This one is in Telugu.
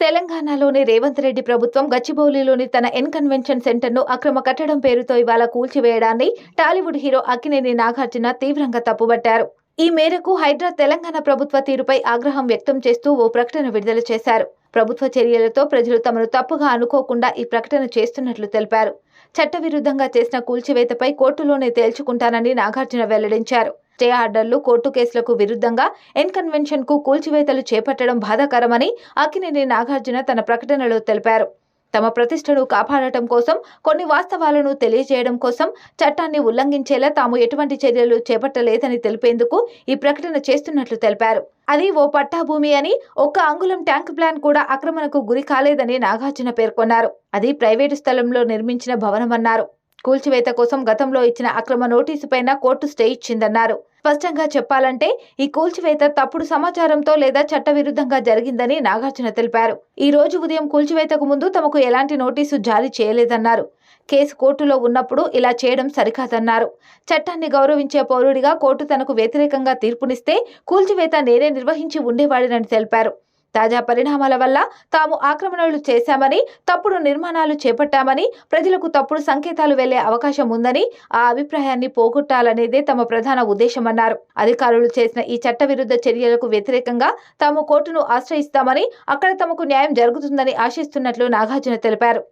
తెలంగాణలోని రేవంత్ రెడ్డి ప్రభుత్వం గచ్చిబౌలిలోని తన ఎన్ కన్వెన్షన్ సెంటర్ను అక్రమ కట్టడం పేరుతో ఇవాళ కూల్చివేయడాన్ని టాలీవుడ్ హీరో అక్కినేని నాగార్జున తీవ్రంగా తప్పుబట్టారు. ఈ మేరకు హైడ్రా తెలంగాణ ప్రభుత్వ తీరుపై ఆగ్రహం వ్యక్తం చేస్తూ ఓ ప్రకటన విడుదల చేశారు. ప్రభుత్వ చర్యలతో ప్రజలు తమను తప్పుగా అనుకోకుండా ఈ ప్రకటన చేస్తున్నట్లు తెలిపారు. చట్టవిరుద్ధంగా చేసిన కూల్చివేతపై కోర్టులోనే తేల్చుకుంటానని నాగార్జున వెల్లడించారు. స్టే ఆర్డర్లు కోర్టు కేసులకు విరుద్ధంగా ఎన్ కన్వెన్షన్కు కూల్చివేతలు చేపట్టడం బాధాకరమని అక్కినేని నాగార్జున తన ప్రకటనలో తెలిపారు. తమ ప్రతిష్టను కాపాడటం కోసం కొన్ని వాస్తవాలను తెలియజేయడం కోసం చట్టాన్ని ఉల్లంఘించేలా తాము ఎటువంటి చర్యలు చేపట్టలేదని తెలిపేందుకు ఈ ప్రకటన చేస్తున్నట్లు తెలిపారు. అది ఓ పట్టాభూమి అని ఒక్క అంగుళం ట్యాంక్ ప్లాన్ కూడా ఆక్రమణకు గురి కాలేదని నాగార్జున పేర్కొన్నారు. అది ప్రైవేటు స్థలంలో నిర్మించిన భవనమన్నారు. కూల్చివేత కోసం గతంలో ఇచ్చిన అక్రమ నోటీసు పైన కోర్టు స్టే ఇచ్చిందన్నారు. స్పష్టంగా చెప్పాలంటే ఈ కూల్చివేత తప్పుడు సమాచారంతో లేదా చట్టవిరుద్ధంగా జరిగిందని నాగార్జున తెలిపారు. ఈ రోజు ఉదయం కూల్చివేతకు ముందు తమకు ఎలాంటి నోటీసు జారీ చేయలేదన్నారు. కేసు కోర్టులో ఉన్నప్పుడు ఇలా చేయడం సరికాదన్నారు. చట్టాన్ని గౌరవించే పౌరుడిగా కోర్టు తనకు వ్యతిరేకంగా తీర్పునిస్తే కూల్చివేత నేనే నిర్వహించి ఉండేవాడినని తెలిపారు. తాజా పరిణామాల వల్ల తాము ఆక్రమణలు చేశామని తప్పుడు నిర్మాణాలు చేపట్టామని ప్రజలకు తప్పుడు సంకేతాలు వెళ్ళే అవకాశం ఉందని ఆ అభిప్రాయాన్ని పోగొట్టాలనేదే తమ ప్రధాన ఉద్దేశమన్నారు. అధికారులు చేసిన ఈ చట్టవిరుద్ధ చర్యలకు వ్యతిరేకంగా తాము కోర్టును ఆశ్రయిస్తామని అక్కడ తమకు న్యాయం జరుగుతుందని ఆశిస్తున్నట్లు నాగార్జున తెలిపారు.